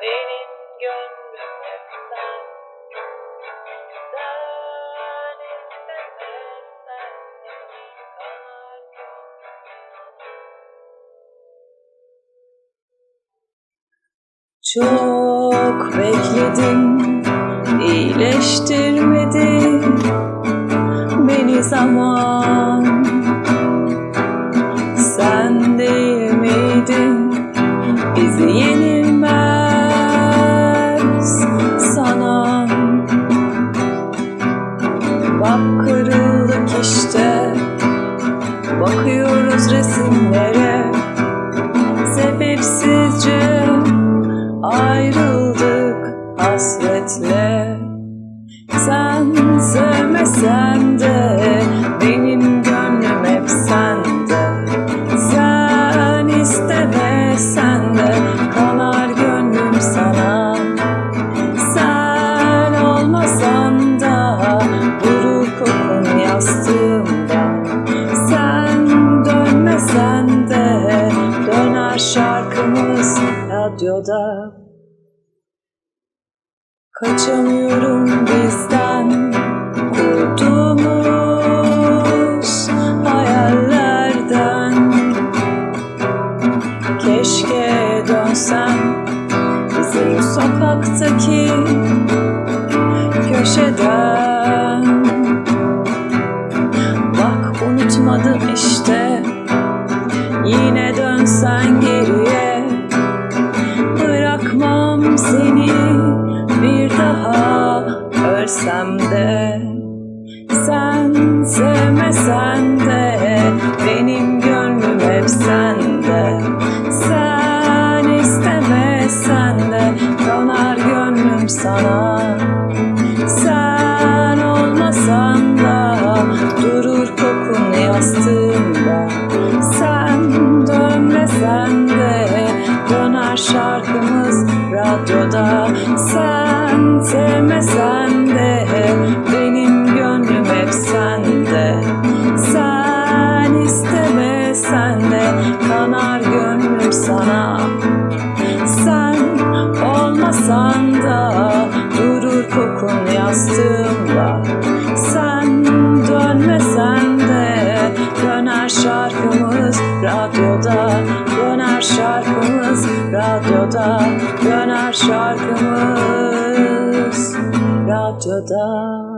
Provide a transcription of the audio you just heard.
benim gönlümde sen sen istemezsen kanar çok bekledim iyileştirmedi beni zaman hasretle. Sen sevmesen de benim gönlüm hep sende. Sen istemesen de kanar gönlüm sana. Sen olmasan da durur kokun yastığımda Sen dönmesen de döner şarkımız radyoda Kaçamıyorum bizden. Kurduğumuz hayallerden. Keşke dönsem bizim sokaktaki köşeden. Bak unutmadım işte ölsem de Sen sevmesen de benim gönlüm hep sende. Sen istemesen de kanar gönlüm sana. Sen olmasan da durur kokun yastığımda Sen dönmesen de döner şarkımız radyoda. Sen sevmesen olmasan da durur kokun yastığımda Sen dönmesen de döner şarkımız radyoda Döner şarkımız radyoda Döner şarkımız radyoda